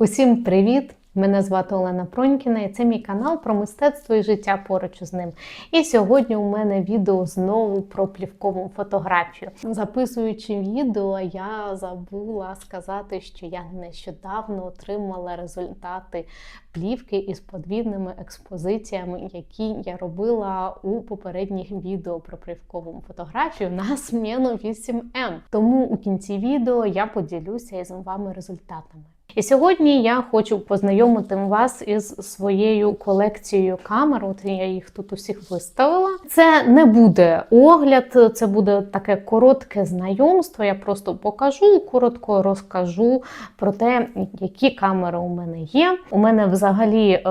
Усім привіт! Мене звати Олена Пронькіна і це мій канал про мистецтво і життя поруч з ним. І сьогодні у мене відео знову про плівкову фотографію. Записуючи відео, я забула сказати, що я нещодавно отримала результати плівки із подвійними експозиціями, які я робила у попередніх відео про плівкову фотографію на зміну 8М. Тому у кінці відео я поділюся із вами результатами. І сьогодні я хочу познайомити вас із своєю колекцією камер. От я їх тут усіх виставила. Це не буде огляд, це буде таке коротке знайомство. Я просто покажу, коротко розкажу про те, які камери у мене є. У мене взагалі е,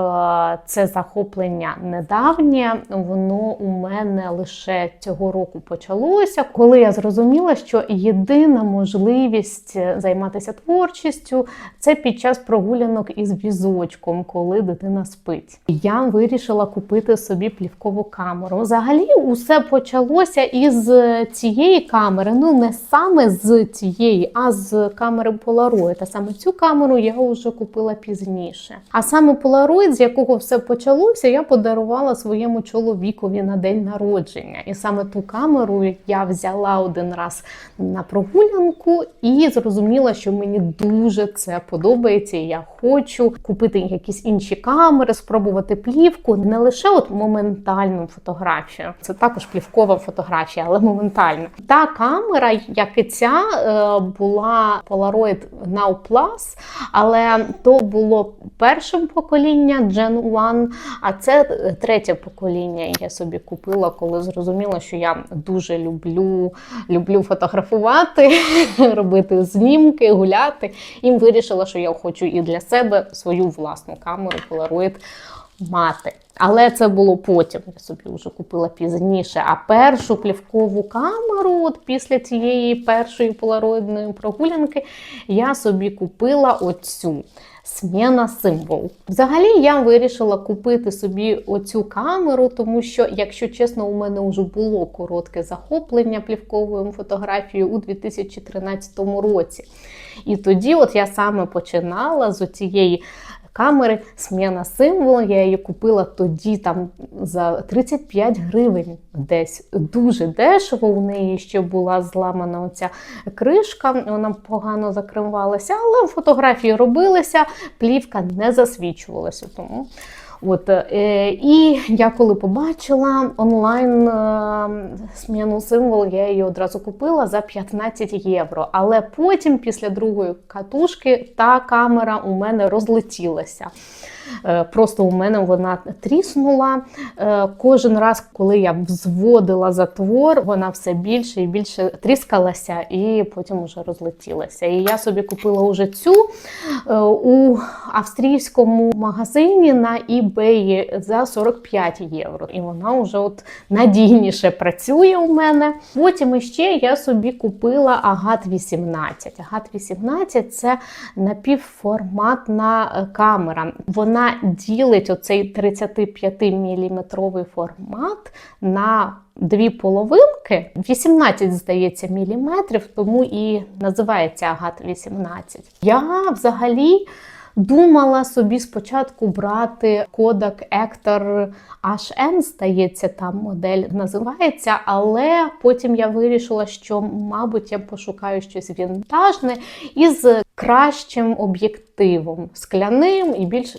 це захоплення недавнє. Воно у мене лише цього року почалося, коли я зрозуміла, що єдина можливість займатися творчістю це під час прогулянок із візочком, коли дитина спить. Я вирішила купити собі плівкову камеру. Взагалі, усе почалося із цієї камери. Ну не саме з цієї, а з камери Polaroid. А саме цю камеру я вже купила пізніше. А саме Polaroid, з якого все почалося, я подарувала своєму чоловікові на день народження. І саме ту камеру я взяла один раз на прогулянку і зрозуміла, що мені дуже це подобається. І Я хочу купити якісь інші камери, спробувати плівку, не лише от моментальну фотографію. Це також плівкова фотографія, але моментальна. Та камера, як і ця, е, була Polaroid Now Plus, але то було першим покоління Gen 1, а це третє покоління. Я собі купила, коли зрозуміла, що я дуже люблю, люблю фотографувати, робити знімки, гуляти. І вирішила, що я хочу і для себе свою власну камеру Polaroid мати. Але це було потім. Я собі вже купила пізніше. А першу плівкову камеру, от після цієї першої полароїдної прогулянки, я собі купила оцю. Сміна символ. Взагалі, я вирішила купити собі оцю камеру, тому що, якщо чесно, у мене вже було коротке захоплення плівковою фотографією у 2013 році. І тоді, от я саме починала з цієї камери Сміна символу. Я її купила тоді там за 35 гривень десь. Дуже дешево. У неї ще була зламана оця кришка, вона погано закривалася, але фотографії робилися, плівка не засвічувалася. Тому От, е, І я коли побачила онлайн е, зміну символ, я її одразу купила за 15 євро. Але потім, після другої катушки, та камера у мене розлетілася. Е, просто у мене вона тріснула. Е, кожен раз, коли я взводила затвор, вона все більше і більше тріскалася, і потім вже розлетілася. І я собі купила вже цю е, у австрійському магазині на eBay за 45 євро. І вона вже от надійніше працює у мене. Потім ще я собі купила Агат 18. Агат 18 це напівформатна камера. Вона вона ділить оцей 35-мм формат на дві половинки, 18, здається, міліметрів, тому і називається Агат 18. Я взагалі. Думала собі спочатку брати Kodak Ector HN, здається, там модель називається, але потім я вирішила, що, мабуть, я пошукаю щось вінтажне із кращим об'єктивом, скляним і більш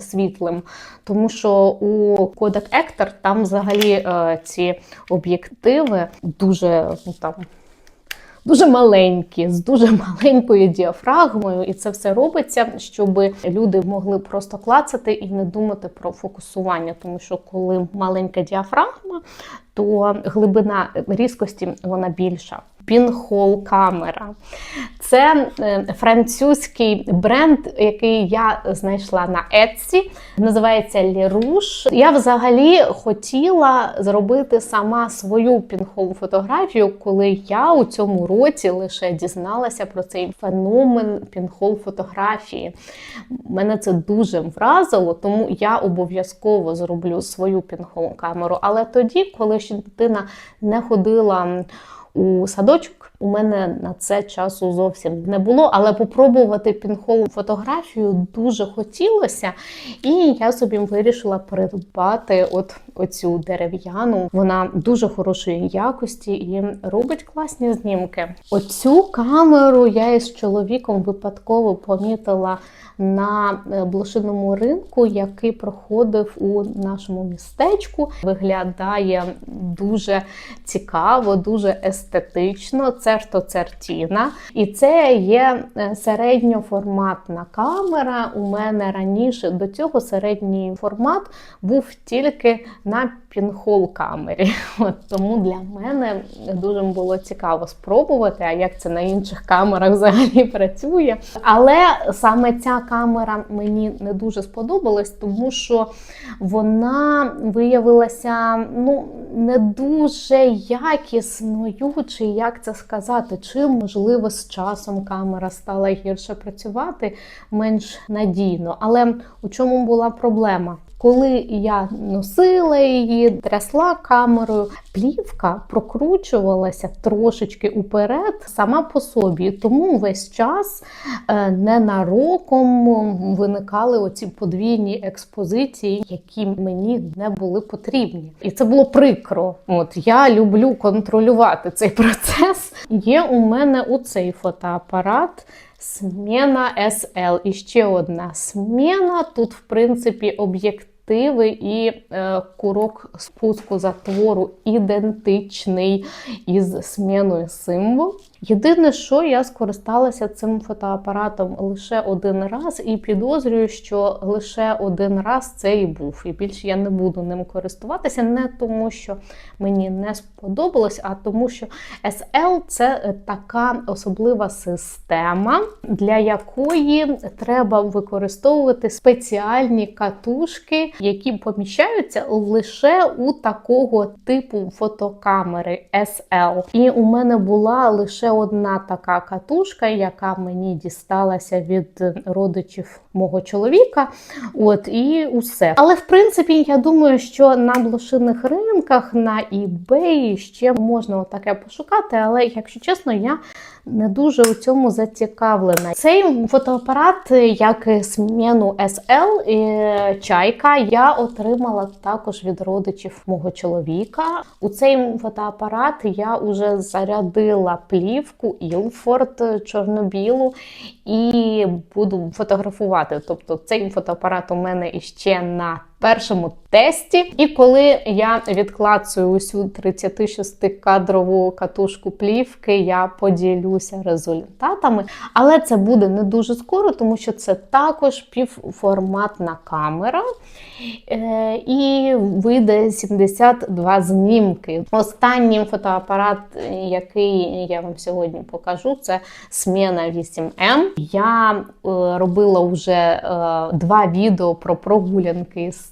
світлим. Тому що у Kodak Ector там взагалі е, ці об'єктиви дуже ну, там. Дуже маленькі, з дуже маленькою діафрагмою, і це все робиться, щоб люди могли просто клацати і не думати про фокусування. Тому що коли маленька діафрагма, то глибина різкості вона більша. Пінхол камера. Це е, французький бренд, який я знайшла на Etsy. Називається Lerouge. Я взагалі хотіла зробити сама свою пінхол фотографію, коли я у цьому році лише дізналася про цей феномен пінхол фотографії. Мене це дуже вразило, тому я обов'язково зроблю свою пінхол камеру. Але тоді, коли ще дитина не ходила у садочок, у мене на це часу зовсім не було, але попробувати пінхол фотографію дуже хотілося, і я собі вирішила придбати от оцю дерев'яну. Вона дуже хорошої якості і робить класні знімки. Оцю камеру я із чоловіком випадково помітила на е, блошиному ринку, який проходив у нашому містечку. Виглядає дуже цікаво, дуже естетично. Це ж то цертіна. І це є е, середньоформатна камера. У мене раніше до цього середній формат був тільки на пінхол камері. От Тому для мене дуже було цікаво спробувати, а як це на інших камерах взагалі працює. Але саме ця камера мені не дуже сподобалась, тому що вона виявилася ну, не дуже якісною, чи як це сказати, чи можливо з часом камера стала гірше працювати менш надійно. Але у чому була проблема? Коли я носила її, трясла камерою, плівка прокручувалася трошечки уперед сама по собі. Тому весь час е, ненароком виникали оці подвійні експозиції, які мені не були потрібні. І це було прикро. От я люблю контролювати цей процес. Є у мене у цей фотоапарат. Смена SL. І ще одна смена. Тут, в принципі, об'єктив об'єктиви і е, курок спуску затвору ідентичний із зміною символ. Єдине, що я скористалася цим фотоапаратом лише один раз, і підозрюю, що лише один раз це і був. І більше я не буду ним користуватися, не тому, що мені не сподобалось, а тому, що SL це така особлива система, для якої треба використовувати спеціальні катушки, які поміщаються лише у такого типу фотокамери SL. І у мене була лише одна така катушка, яка мені дісталася від родичів мого чоловіка. От і усе. Але в принципі, я думаю, що на блошиних ринках, на eBay ще можна таке пошукати. Але, якщо чесно, я не дуже у цьому зацікавлена. Цей фотоапарат, як Сміну SL чайка, я отримала також від родичів мого чоловіка. У цей фотоапарат я вже зарядила плівку Ilford чорно-білу і буду фотографувати. Тобто цей фотоапарат у мене іще на першому тесті. І коли я відклацую усю 36-кадрову катушку плівки, я поділюся результатами. Але це буде не дуже скоро, тому що це також півформатна камера. Е, і вийде 72 знімки. Останній фотоапарат, який я вам сьогодні покажу, це Смена 8М. Я е, робила вже е, два відео про прогулянки з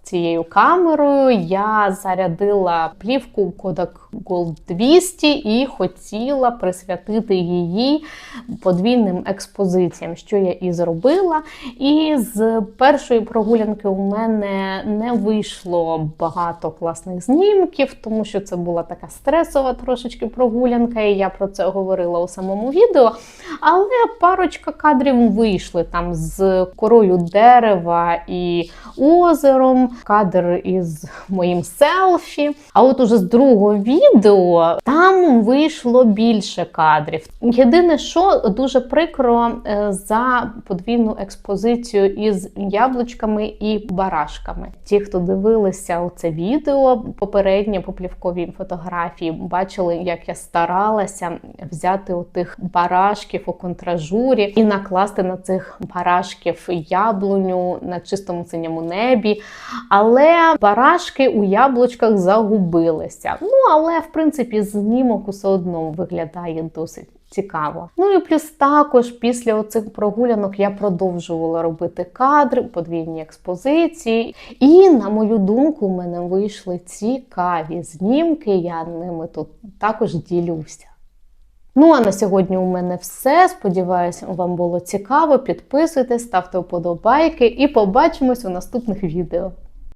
цією камерою я зарядила плівку Kodak Gold 200 і хотіла присвятити її подвійним експозиціям, що я і зробила. І з першої прогулянки у мене не вийшло багато класних знімків, тому що це була така стресова трошечки прогулянка, і я про це говорила у самому відео. Але парочка кадрів вийшли там з корою дерева і озером кадр із моїм селфі. А от уже з другого відео там вийшло більше кадрів. Єдине, що дуже прикро е, за подвійну експозицію із яблучками і барашками. Ті, хто дивилися це відео, попереднє по плівковій фотографії, бачили, як я старалася взяти отих барашків у контражурі і накласти на цих барашків яблуню на чистому синьому небі. Але барашки у яблучках загубилися. Ну, але, в принципі, знімок усе одно виглядає досить. Цікаво. Ну і плюс також після оцих прогулянок я продовжувала робити кадри, подвійні експозиції. І, на мою думку, у мене вийшли цікаві знімки. Я ними тут також ділюся. Ну, а на сьогодні у мене все. Сподіваюся, вам було цікаво. Підписуйтесь, ставте вподобайки і побачимось у наступних відео.